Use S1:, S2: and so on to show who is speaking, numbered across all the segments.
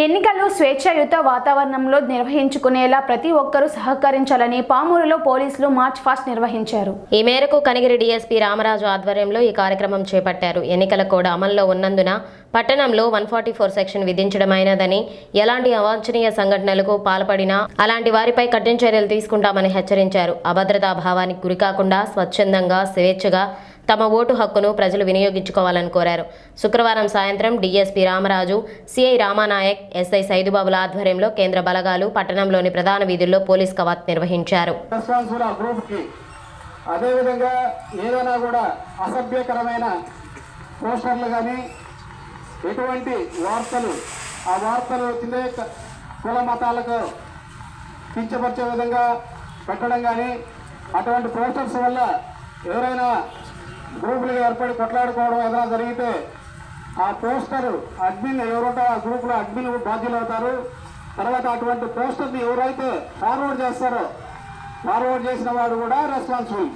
S1: ఎన్నికలు స్వేచ్ఛాయుత వాతావరణంలో నిర్వహించుకునేలా ప్రతి ఒక్కరూ సహకరించాలని పామూరులో పోలీసులు మార్చ్ ఫాస్ట్ నిర్వహించారు.
S2: ఈ మేరకు కనిగిరి డీఎస్పీ రామరాజు ఆధ్వర్యంలో ఈ కార్యక్రమం చేపట్టారు. ఎన్నికల కోడ్ అమల్లో ఉన్నందున పట్టణంలో వన్ ఫార్టీ ఫోర్ సెక్షన్ విధించడమైనదని ఎలాంటి అవాంఛనీయ సంఘటనలకు పాల్పడినా అలాంటి వారిపై కఠిన చర్యలు తీసుకుంటామని హెచ్చరించారు. అభద్రతా భావానికి గురికాకుండా స్వచ్ఛందంగా స్వేచ్ఛగా తమ ఓటు హక్కును ప్రజలు వినియోగించుకోవాలని కోరారు. శుక్రవారం సాయంత్రం DSP Ramaraju CI Ramanayak SI సైదుబాబుల ఆధ్వర్యంలో కేంద్ర బలగాలు పట్టణంలోని ప్రధాన వీధుల్లో పోలీస్ కవాత్ నిర్వహించారు.
S3: అదేవిధంగా ఏదైనా కూడా అసభ్యకరమైన పోస్టర్లు కానీ ఎటువంటి వార్తలు ఆ వార్తలు తినే కుల మతాలకు కించపరిచే విధంగా పెట్టడం కానీ అటువంటి పోస్టర్స్ వల్ల ఎవరైనా గ్రూపులుగా ఏర్పడి కొట్లాడుకోవడం ఏదైనా జరిగితే ఆ పోస్టర్ అడ్మిన్ ఎవరుంటే ఆ గ్రూపులో అడ్మిన్ బాధ్యులు అవుతారు తర్వాత అటువంటి పోస్టర్ని ఎవరైతే ఫార్వర్డ్ చేస్తారో ఫార్వర్డ్ చేసిన వాడు కూడా రెస్పాన్సిబుల్.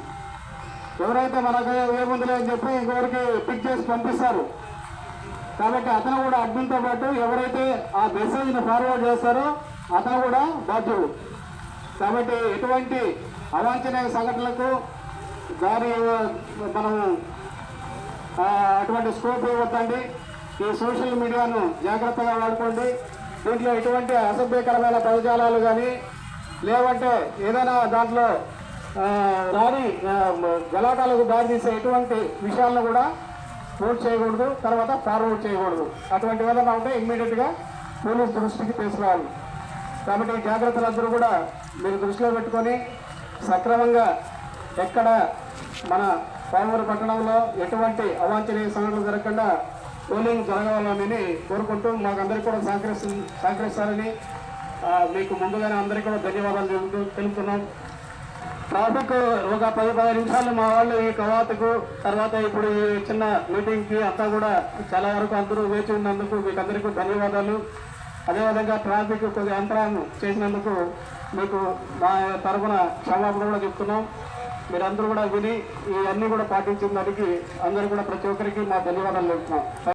S3: ఎవరైతే మనకు ఏముందిలే అని చెప్పి ఇంకొకరికి పిక్ చేసి పంపిస్తారు. కాబట్టి అతను కూడా అడ్మిన్తో పాటు ఎవరైతే ఆ మెసేజ్ని ఫార్వర్డ్ చేస్తారో అతను కూడా బాధ్యుడు. కాబట్టి ఎటువంటి అవాంఛనీయ సంఘటనలకు దారి మనం అటువంటి స్కోప్ ఇవ్వద్దండి. ఈ సోషల్ మీడియాను జాగ్రత్తగా వాడుకోండి. దీంట్లో ఎటువంటి అసభ్యకరమైన పదజాలాలు కానీ లేవంటే ఏదైనా దాంట్లో రాని గలాటాలకు దారితీసే ఎటువంటి విషయాలను కూడా నోట్ చేయకూడదు. తర్వాత ఫార్వర్డ్ చేయకూడదు. అటువంటి ఏదైనా ఉంటే ఇమ్మీడియట్గా పోలీస్ దృష్టికి తీసుకురావాలి. కాబట్టి ఈ జాగ్రత్తలందరూ కూడా మీరు దృష్టిలో పెట్టుకొని సక్రమంగా ఎక్కడ మన పామూరు పట్టణంలో ఎటువంటి అవాంఛనీయ సంఘటనలు జరగకుండా పోలింగ్ జరగాలని కోరుకుంటూ మాకందరికీ కూడా సహకరిస్తు సహకరిస్తారని మీకు ముందుగానే అందరికీ కూడా ధన్యవాదాలు తెలుపుతూ తెలుపుతున్నాం. ట్రాఫిక్ ఒక పది పదిహేను నిమిషాలు మా వాళ్ళు ఈ కవాతకు తర్వాత ఇప్పుడు ఈ చిన్న మీటింగ్కి అంతా కూడా చాలా వరకు అందరూ వేచి ఉన్నందుకు మీకు అందరికీ ధన్యవాదాలు. అదేవిధంగా ట్రాఫిక్ కొద్ది అంతరాయం చేసినందుకు మీకు మా తరఫున క్షమాపణ కూడా చెప్తున్నాం. మీరందరూ కూడా విని ఇవన్నీ కూడా పాటించిన దానికి అందరూ కూడా ప్రతి ఒక్కరికి మా ధన్యవాదాలు చెప్తున్నాం